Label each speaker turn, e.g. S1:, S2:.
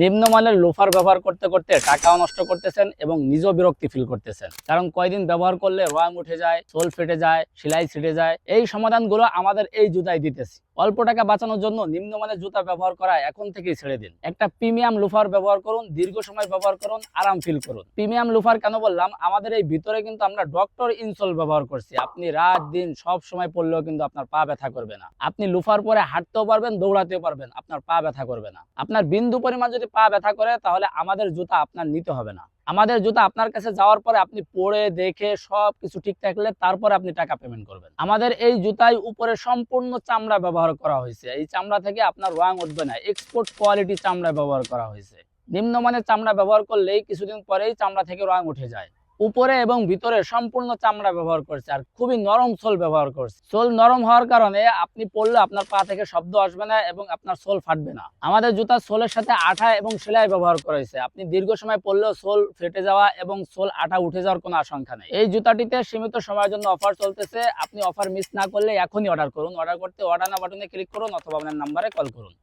S1: নিম্নমানের লোফার ব্যবহার করতে করতে টাকাও নষ্ট করতেছেন এবং নিজেও বিরক্তি ফিল করতেছেন। কারণ কয়দিন ব্যবহার করলে রং উঠে যায়, সোল ফেটে যায়, সেলাই ছিটে যায়, এই সমাধানগুলো আমাদের এই জুতায় দিতেছি। অল্প টাকা বাঁচানোর জন্য নিম্নমানের জুতা ব্যবহার করা এখন থেকেই ছেড়ে দিন। একটা প্রিমিয়াম লুফার ব্যবহার করুন, দীর্ঘ সময় ব্যবহার করুন, আরাম ফিল করুন। প্রিমিয়াম লুফার কেন বললাম? আমাদের এই ভিতরে কিন্তু আমরা ডক্টর ইনসোল ব্যবহার করছি। আপনি রাত, দিন সব সময় পড়লেও কিন্তু আপনার পা ব্যথা করবে না। আপনি লুফার পরে হাঁটতেও পারবেন, দৌড়াতেও পারবেন, আপনার পা ব্যথা করবে না। আপনার বিন্দু পরিমাণ যদি পা ব্যথা করে, তাহলে আমাদের জুতা আপনার নিতে হবে না। আমাদের জুতা আপনার কাছে যাওয়ার পরে আপনি পরে দেখে সব কিছু ঠিক থাকলে তারপরে আপনি টাকা পেমেন্ট করবেন। আমাদের এই জুতায় উপরে সম্পূর্ণ চামড়া ব্যবহার করা হয়েছে। এই চামড়া থেকে আপনার রং উঠবে না। এক্সপোর্ট কোয়ালিটি চামড়া ব্যবহার করা হয়েছে। নিম্নমানের চামড়া ব্যবহার করলেই কিছুদিন পরেই চামড়া থেকে রং উঠে যায়। উপরে এবং ভিতরে সম্পূর্ণ চামড়া ব্যবহার করছে আর খুবই নরম সোল ব্যবহার করছে। সোল নরম হওয়ার কারণে আপনি পরলে আপনার পা থেকে শব্দ আসবে না এবং আপনার সোল ফাটবে না। আমাদের জুতার সোলের সাথে আঠা এবং সেলাই ব্যবহার করা হয়েছে। আপনি দীর্ঘ সময় পরলেও সোল ফেটে যাওয়া এবং সোল আঠা উঠে যাওয়ার কোনো আশঙ্কা নেই। এই জুতাটিতে সীমিত সময়ের জন্য অফার চলতেছে। আপনি অফার মিস না করলে এখনই অর্ডার করুন। অর্ডার করতে অর্ডার না বাটনে ক্লিক করুন অথবা আপনার নাম্বারে কল করুন।